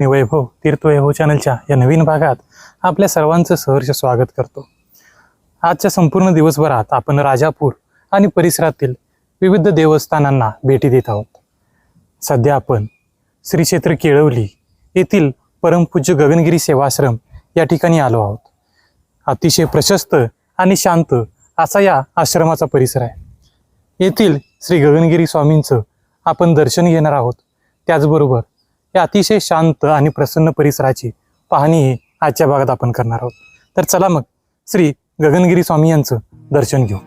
मी वैभव तीर्थ वैभव चॅनलच्या या नवीन भागात आपल्या सर्वांचं सहर्ष स्वागत करतो. आजच्या संपूर्ण दिवसभरात आपण राजापूर आणि परिसरातील विविध देवस्थानांना भेटी देत आहोत. सध्या आपण श्री क्षेत्र केळवली येथील परमपूज्य गगनगिरी सेवाश्रम या ठिकाणी आलो आहोत. अतिशय प्रशस्त आणि शांत असा या आश्रमाचा परिसर आहे. येथील श्री गगनगिरी स्वामींचं आपण दर्शन घेणार आहोत. त्याचबरोबर या अतिशय शांत आणि प्रसन्न परिसराची पाहणी आजच्या भागात आपण करणार आहोत. तर चला मग श्री गगनगिरी स्वामी यांचं दर्शन घेऊ.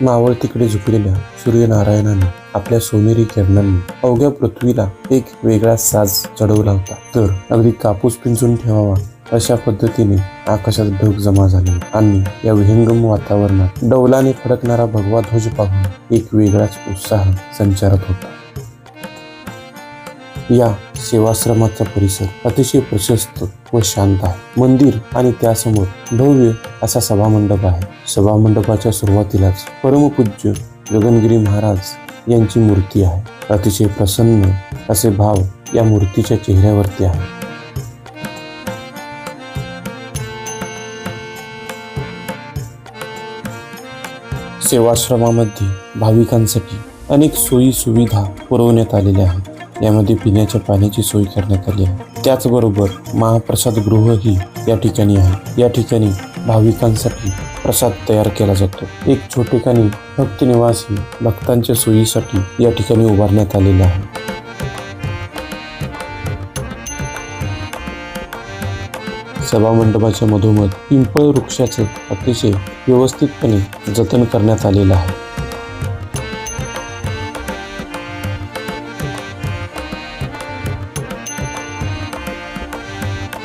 मावळ तिकडे झुकलेल्या सूर्यनारायणाने आपल्या सोनेरी किरणांनी अवघ्या पृथ्वीला एक वेगळा साज चढवला होता. तर अगदी कापूस पिंजून ठेवावा अशा पद्धतीने आकाशात ढग जमा झाले. आणि या विहंगम वातावरणात डौलाने फडकणारा भगवा ध्वज पाहून एक वेगळाच उत्साह संचारत होता. या सेवाश्रमाचा परिसर अतिशय प्रशस्त व शांत आहे. मंदिर आणि त्यासमोर भव्य असा सभामंडप आहे. सभामंडपाच्या सुरुवातीलाच परमपूज्य गगनगिरी महाराज यांची मूर्ती आहे. अतिशय प्रसन्न असे भाव या मूर्तीच्या चेहऱ्यावरती आहे. सेवाश्रमामध्ये भाविकांसाठी अनेक सोयी सुविधा पुरवण्यात आलेल्या आहेत. यामध्ये पिण्याच्या पाण्याची सोय करण्यात आली आहे. त्याचबरोबर महाप्रसाद गृहही या ठिकाणी आहे. या ठिकाणी भाविकांसाठी प्रसाद तयार केला जातो. एक छोटेखानी भक्त निवासी भक्तांच्या सोयीसाठी या ठिकाणी उभारण्यात आलेला आहे. सभामंडपाच्या मधोमध पिंपळ वृक्षाचे अतिशय व्यवस्थितपणे जतन करण्यात आलेलं आहे.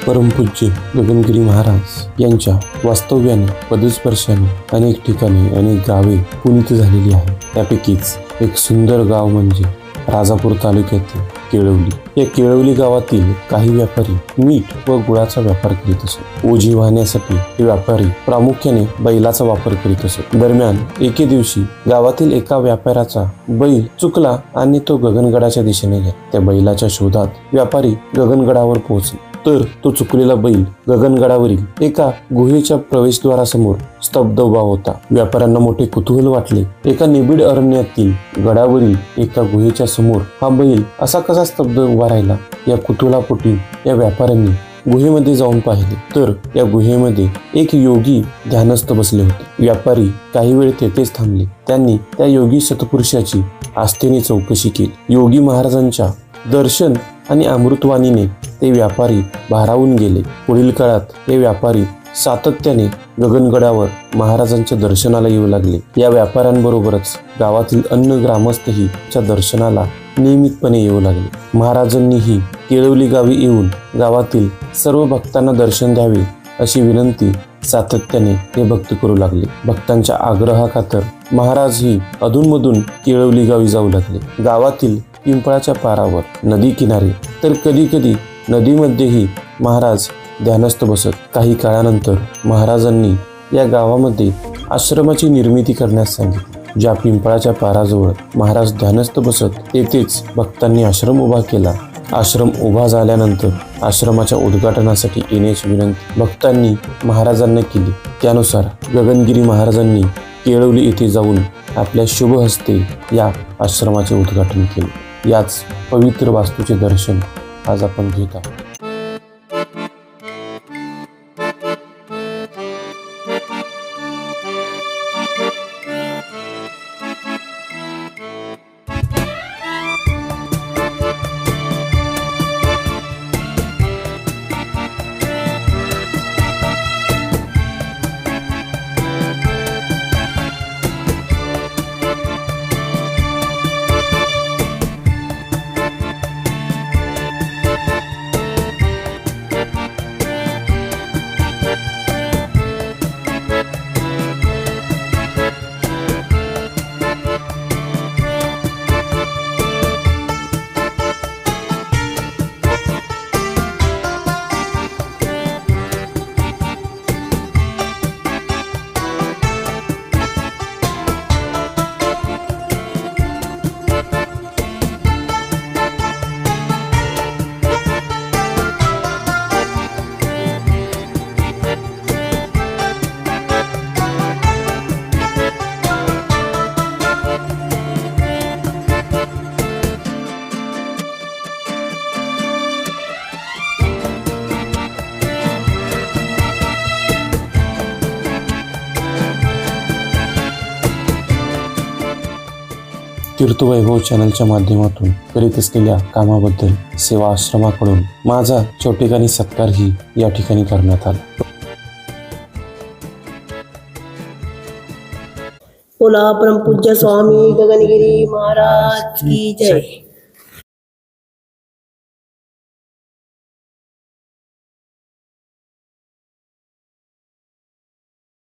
परमपूज्य गगनगिरी महाराज यांच्या वास्तव्याने पदस्पर्शाने अनेक ठिकाणी अनेक गावे पुनित झालेली आहे. त्यापैकीच एक सुंदर गाव म्हणजे राजापूर तालुक्यातील केळवली. या केळवली गावातील काही व्यापारी मीठ व गुळाचा व्यापार करीत असत. ओझी वाहण्यासाठी हे व्यापारी प्रामुख्याने बैलाचा वापर करीत असत. दरम्यान एके दिवशी गावातील एका व्यापाऱ्याचा बैल चुकला आणि तो गगनगडाच्या दिशेने गेला. त्या बैलाच्या शोधात व्यापारी गगनगडावर पोहोचला. तर तो चुकलेला बैल गगनगडावरील एका गुहेच्या प्रवेशद्वारासमोर स्तब्ध उभा होता. व्यापाऱ्यांना मोठे कुतूहल वाटले. एका निबिड अरण्यातील गडावरील एका गुहेच्या समोर हा बैल असा कसा स्तब्ध उभा राहिला? या कुतूहलापोटी या व्यापाऱ्यांनी गुहेमध्ये जाऊन पाहिले. तर या गुहेमध्ये एक योगी ध्यानस्थ बसले होते. व्यापारी काही वेळ तेथेच थांबले. त्यांनी त्या योगी शतपुरुषाची आस्थेने चौकशी केली. योगी महाराजांच्या दर्शन आणि अमृतवाणीने ते व्यापारी भारावून गेले. पुढील काळात हे व्यापारी सातत्याने गगनगडावर महाराजांच्या दर्शनाला येऊ लागले. या व्यापाऱ्यांबरोबरच गावातील अन्य ग्रामस्थही च्या दर्शनाला नियमितपणे येऊ लागले. महाराजांनीही केळवली गावी येऊन गावातील सर्व भक्तांना दर्शन द्यावे अशी विनंती सातत्याने हे भक्त करू लागले. भक्तांच्या आग्रहाखातर महाराजही अधूनमधून केळवली गावी जाऊ लागले. गावातील पिंपळाच्या पारावर नदी किनारी तर कधी कधी नदीमध्येही महाराज ध्यानस्थ बसत. काही काळानंतर महाराजांनी या गावामध्ये आश्रमाची निर्मिती करण्यास सांगितली. ज्या पिंपळाच्या पाराजवळ महाराज ध्यानस्थ बसत तेथेच भक्तांनी आश्रम उभा केला. आश्रम उभा झाल्यानंतर आश्रमाच्या उद्घाटनासाठी येण्याची विनंती भक्तांनी महाराजांना केली. त्यानुसार गगनगिरी महाराजांनी केळवली येथे जाऊन आपल्या शुभ हस्ते या आश्रमाचे उद्घाटन केले. याच पवित्र वास्तूचे दर्शन आज आपण घेत आहोत. कीर्तवैभव हो चॅनलच्या माध्यमातून करीत असलेल्या कामाबद्दल सेवा आश्रमाकडून माझा ठिकाणी सत्कारही या ठिकाणी करण्यात आला. बोला परमपूज्य स्वामी गगनगिरी महाराज की जय.